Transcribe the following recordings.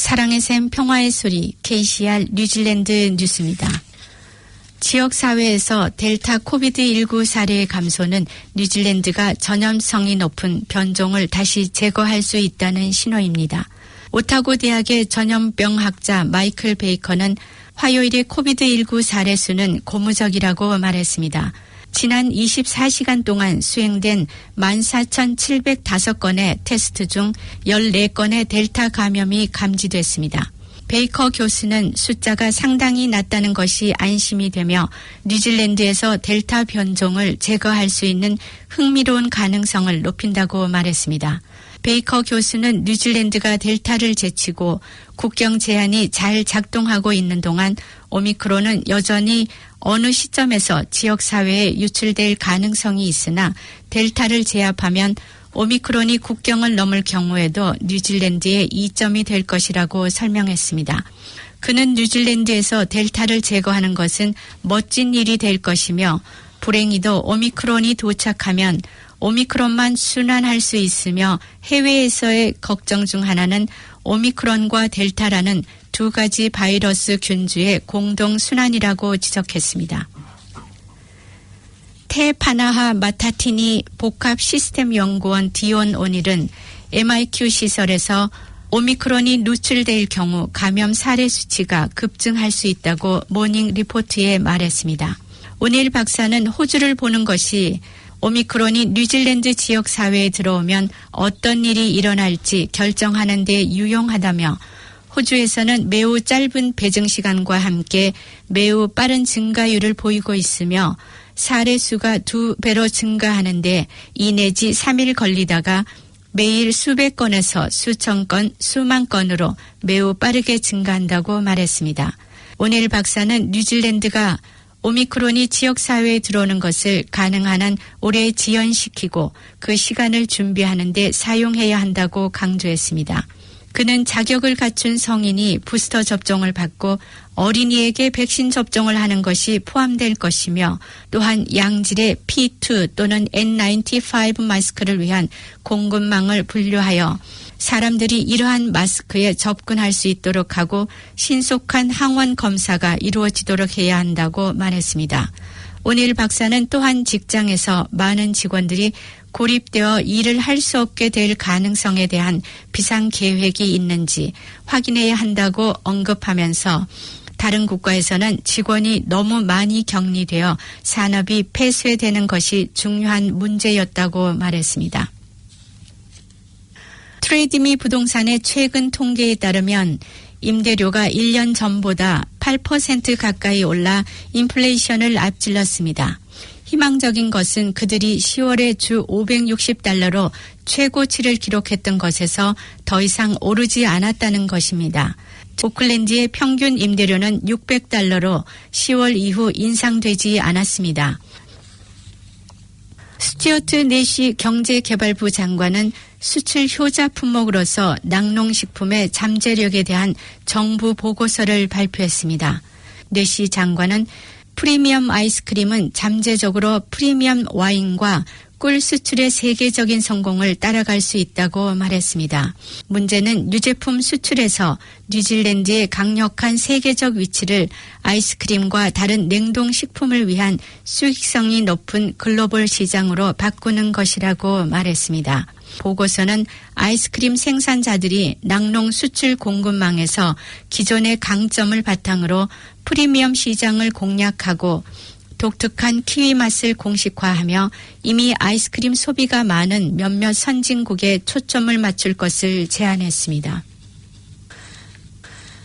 사랑의 샘 평화의 소리 KCR 뉴질랜드 뉴스입니다. 지역 사회에서 델타 코비드19 사례의 감소는 뉴질랜드가 전염성이 높은 변종을 다시 제거할 수 있다는 신호입니다. 오타고 대학의 전염병학자 마이클 베이커는 화요일의 코비드19 사례 수는 고무적이라고 말했습니다. 지난 24시간 동안 수행된 14,705건의 테스트 중 14건의 델타 감염이 감지됐습니다. 베이커 교수는 숫자가 상당히 낮다는 것이 안심이 되며 뉴질랜드에서 델타 변종을 제거할 수 있는 흥미로운 가능성을 높인다고 말했습니다. 베이커 교수는 뉴질랜드가 델타를 제치고 국경 제한이 잘 작동하고 있는 동안 오미크론은 여전히 어느 시점에서 지역사회에 유출될 가능성이 있으나 델타를 제압하면 오미크론이 국경을 넘을 경우에도 뉴질랜드의 이점이 될 것이라고 설명했습니다. 그는 뉴질랜드에서 델타를 제거하는 것은 멋진 일이 될 것이며 불행히도 오미크론이 도착하면 오미크론만 순환할 수 있으며 해외에서의 걱정 중 하나는 오미크론과 델타라는 두 가지 바이러스 균주의 공동 순환이라고 지적했습니다. 테파나하 마타티니 복합 시스템 연구원 디온 오닐은 MIQ 시설에서 오미크론이 누출될 경우 감염 사례 수치가 급증할 수 있다고 모닝 리포트에 말했습니다. 오닐 박사는 호주를 보는 것이 오미크론이 뉴질랜드 지역 사회에 들어오면 어떤 일이 일어날지 결정하는 데 유용하다며 호주에서는 매우 짧은 배정 시간과 함께 매우 빠른 증가율을 보이고 있으며 사례 수가 두 배로 증가하는데 2 내지 3일 걸리다가 매일 수백 건에서 수천 건, 수만 건으로 매우 빠르게 증가한다고 말했습니다. 오넬 박사는 뉴질랜드가 오미크론이 지역사회에 들어오는 것을 가능한 한 오래 지연시키고 그 시간을 준비하는데 사용해야 한다고 강조했습니다. 그는 자격을 갖춘 성인이 부스터 접종을 받고 어린이에게 백신 접종을 하는 것이 포함될 것이며 또한 양질의 P2 또는 N95 마스크를 위한 공급망을 분류하여 사람들이 이러한 마스크에 접근할 수 있도록 하고 신속한 항원 검사가 이루어지도록 해야 한다고 말했습니다. 오닐 박사는 또한 직장에서 많은 직원들이 고립되어 일을 할 수 없게 될 가능성에 대한 비상 계획이 있는지 확인해야 한다고 언급하면서 다른 국가에서는 직원이 너무 많이 격리되어 산업이 폐쇄되는 것이 중요한 문제였다고 말했습니다. 트레이디미 부동산의 최근 통계에 따르면 임대료가 1년 전보다 8% 가까이 올라 인플레이션을 앞질렀습니다. 희망적인 것은 그들이 10월에 주 560달러로 최고치를 기록했던 것에서 더 이상 오르지 않았다는 것입니다. 오클랜드의 평균 임대료는 600달러로 10월 이후 인상되지 않았습니다. 스튜어트 내시 경제개발부 장관은 수출 효자 품목으로서 낙농식품의 잠재력에 대한 정부 보고서를 발표했습니다. 내시 장관은 프리미엄 아이스크림은 잠재적으로 프리미엄 와인과 꿀 수출의 세계적인 성공을 따라갈 수 있다고 말했습니다. 문제는 유제품 수출에서 뉴질랜드의 강력한 세계적 위치를 아이스크림과 다른 냉동식품을 위한 수익성이 높은 글로벌 시장으로 바꾸는 것이라고 말했습니다. 보고서는 아이스크림 생산자들이 낙농 수출 공급망에서 기존의 강점을 바탕으로 프리미엄 시장을 공략하고 독특한 키위 맛을 공식화하며 이미 아이스크림 소비가 많은 몇몇 선진국에 초점을 맞출 것을 제안했습니다.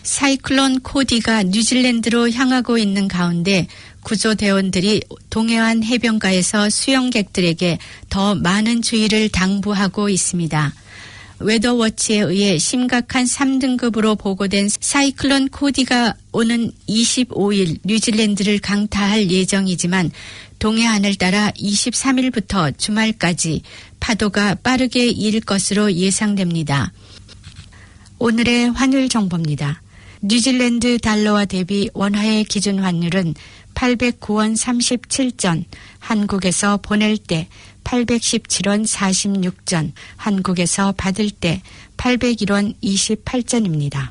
사이클론 코디가 뉴질랜드로 향하고 있는 가운데 구조대원들이 동해안 해변가에서 수영객들에게 더 많은 주의를 당부하고 있습니다. 웨더워치에 의해 심각한 3등급으로 보고된 사이클론 코디가 오는 25일 뉴질랜드를 강타할 예정이지만 동해안을 따라 23일부터 주말까지 파도가 빠르게 일 것으로 예상됩니다. 오늘의 환율 정보입니다. 뉴질랜드 달러와 대비 원화의 기준 환율은 809원 37전, 한국에서 보낼 때 817원 46전, 한국에서 받을 때 801원 28전입니다.